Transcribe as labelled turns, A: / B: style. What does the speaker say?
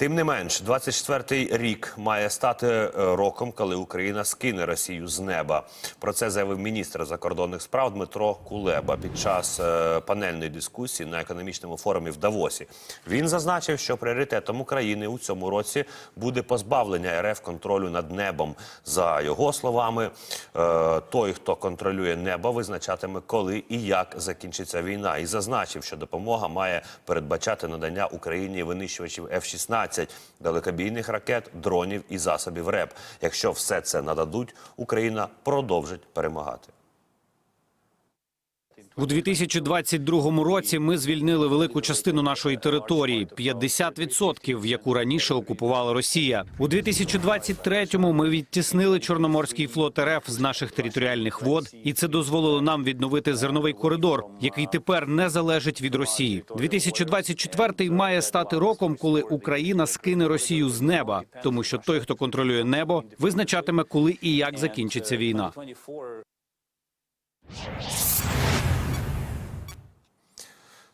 A: Тим не менш, 24-й рік має стати е, роком, коли Україна скине Росію з неба. Про це заявив міністр закордонних справ Дмитро Кулеба під час е, панельної дискусії на економічному форумі в Давосі. Він зазначив, що пріоритетом України у цьому році буде позбавлення РФ контролю над небом. За його словами, е, той, хто контролює небо, визначатиме, коли і як закінчиться війна, і зазначив, що допомога має передбачати надання Україні винищувачів F-16, далекобійних ракет, дронів і засобів РЕП. Якщо все це нададуть, Україна продовжить перемагати.
B: У 2022 році ми звільнили велику частину нашої території 50%, яку раніше окупувала Росія. У 2023-му ми відтіснили Чорноморський флот РФ з наших територіальних вод, і це дозволило нам відновити зерновий коридор, який тепер не залежить від Росії. 2024 має стати роком, коли Україна скине Росію з неба, тому що той, хто контролює небо, визначатиме, коли і як закінчиться війна.